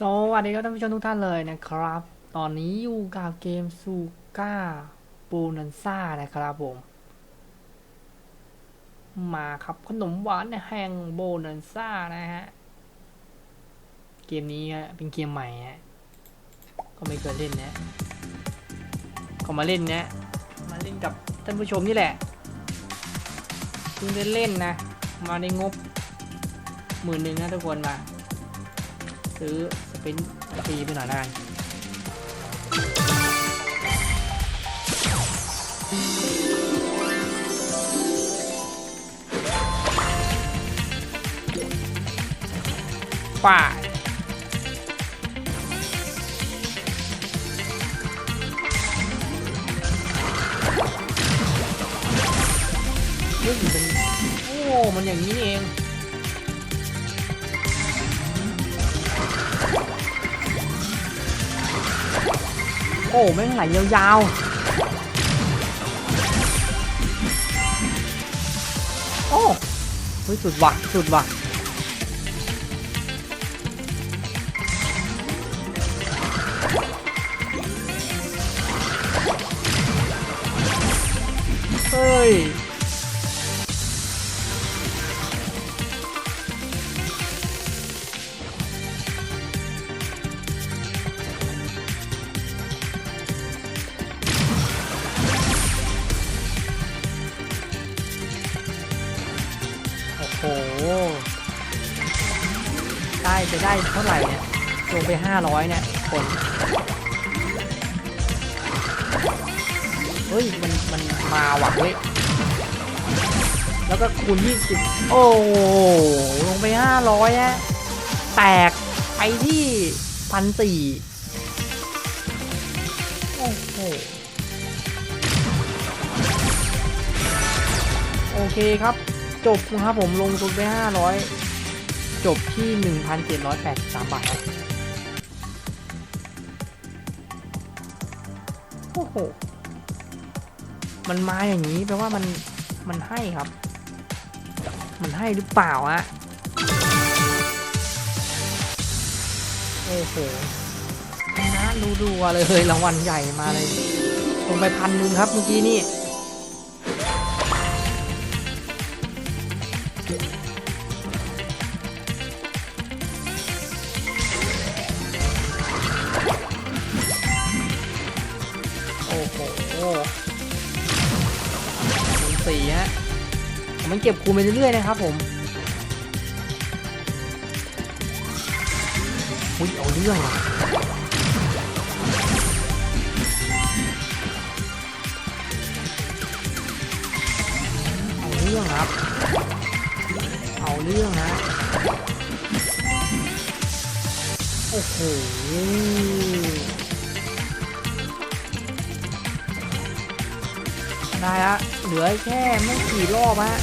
สวัสดีครับท่านผู้ชมทุกท่านเลยนะครับ ตอนนี้อยู่กับเกมซูก้าปูนันซ่านะครับผม มาครับขนมหวานแห่งโบนันซ่านะฮะ เกมนี้เป็นเกมใหม่ฮะ ก็ไม่เคยเล่นนะก็มาเล่นนะ มาเล่นกับท่านผู้ชมนี่แหละเพิ่งเล่นนะ มาในงบหมื่นหนึ่งนะทุกคนมา ซื้อสปินฟรีไปหน่อยละกันป่าดเฮ้ยมันโอ้ มันอย่างนี้เอง โอ้แม่งไหลยาวๆ โอ้เฮ้ยสุดว่ะสุดว่ะเฮ้ย โอ้โห ได้ไปได้เท่าไหร่เนี่ย ลงไป 500 เนี่ยคน เฮ้ย มัน มันมาว่ะเว้ย แล้วก็คูณ20 โอ้โหลงไป 500ฮะแตกไปที่พันสี่โอ้โหโอเคครับ จบนะครับผมลงทุนไป 500 จบที่ 1,783 บาทครับโอ้โห มันมาอย่างนี้แปลว่ามัน มันให้ครับ มันให้หรือเปล่าฮะ โอ้โหนะดูดูๆเลยรางวัลใหญ่มาเลยลงไปพันหนึ่งครับเมื่อกี้นี่ สี่ฮะ มันเก็บคูณไปเรื่อยๆนะครับผมอุ้ยเอาเรื่องอะเอาเรื่องครับ เอาเรื่องนะโอ้โห ได้ละเหลือแค่ไม่กี่รอบฮะ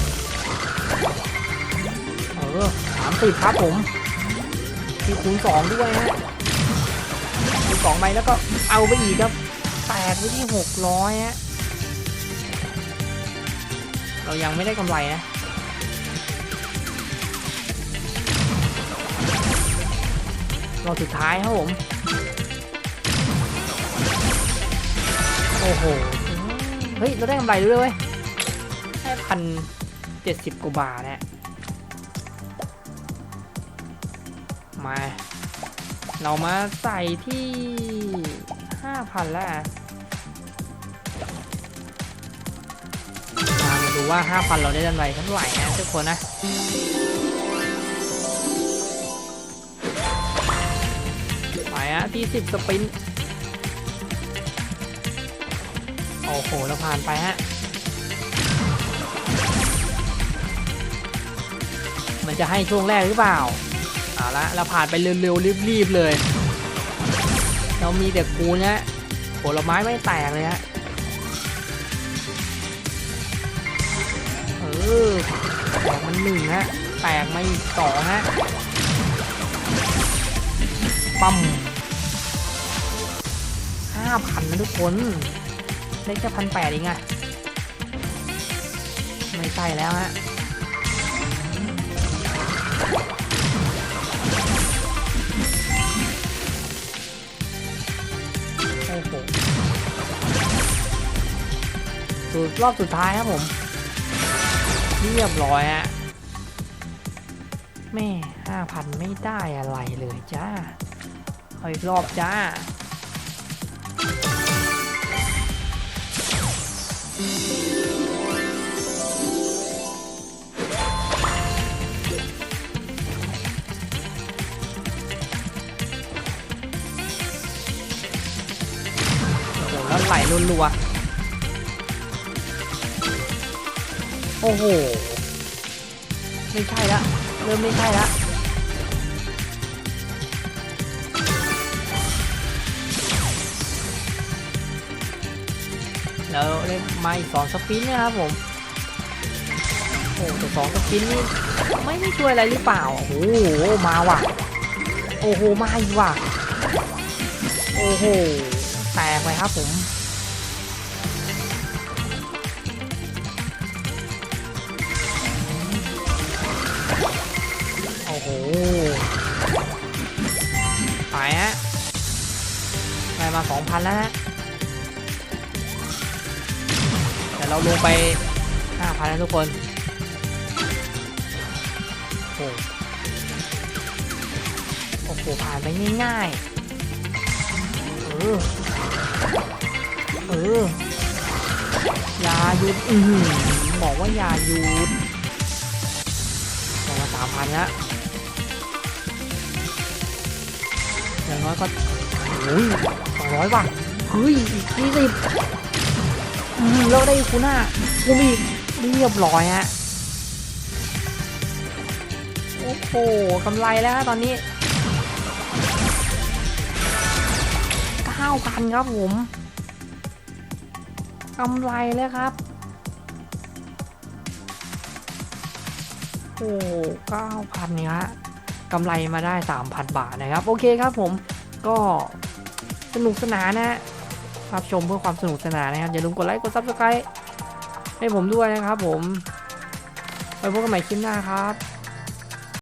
เออสามสิบครับผมมีคูณสองด้วยฮะคูณสองไปแล้วก็เอาไปอีกครับแตกไปที่หกร้อยฮะเรายังไม่ได้กำไรนะรอบสุดท้ายครับผม โอ้โห เฮ้ย เราได้กำไรด้วยเว้ยแค่พันเจ็ดสิบกว่าบาทนะมา เรามาใส่ที่ห้าพันแล้วมาดูว่าห้าพันเราได้กำไรเท่าไหร่นะทุกคนนะไปอะที่สิบสปิน โอ้เราผ่านไปฮะ มันจะให้ช่วงแรกหรือเปล่า เอาละเราผ่านไปเร็วๆรีบๆเลย เรามีแต่กูนะผลไม้ไม่แตกเลยฮะ เออแตกมันหนึ่งฮะ แตกไมาอีกสองฮะ ปั๊มห้าพันนะทุกคน เล็กจะพันแปดเองอะไม่ใช่แล้วฮะโอ้โหสุดรอบสุดท้ายครับผม เรียบร้อยฮะแม่ห้าพันไม่ได้อะไรเลยจ้าเอาอีกรอบจ้า แล้วไหลรัวๆ โอ้โห ไม่ใช่ละ เริ่มไม่ใช่ละ แล้วเล่นมาอีกสองสปินนะครับผมโอ้แต่สองสปินนี่ไม่ได้ช่วยอะไรหรือเปล่าโอ้โหมาว่ะโอ้โหมาอีกว่ะโอ้โหแตกไปครับผมโอ้โหไปฮะได้มาสองพันแล้วฮะ เราลงไปห้าพันแล้วทุกคนโอ้โหโอ้โหผ่านไปง่ายๆเออเอออย่าหยุดอือบอกว่าอย่าหยุดบอกมาสามพันล้วอย่างน้อยก็โอ้ยสองร้อยว่ะเฮ้ยอีกยี่สิบ แล้วได้คูน่าคูมีเรียบร้อยฮะ โอ้โหกำไรแล้วตอนนี้เก้าพันครับผมกำไรแล้วครับ โอ้เก้าพันเนี่ยฮะกำไรมาได้สามพันบาทนะครับ โอเคครับผมก็สนุกสนานนะฮะ รับชมเพื่อความสนุกสนานนะครับ อย่าลืมกดไลค์กดซับสไครต์ให้ผมด้วยนะครับผม ไปพบกันใหม่คลิปหน้าครับ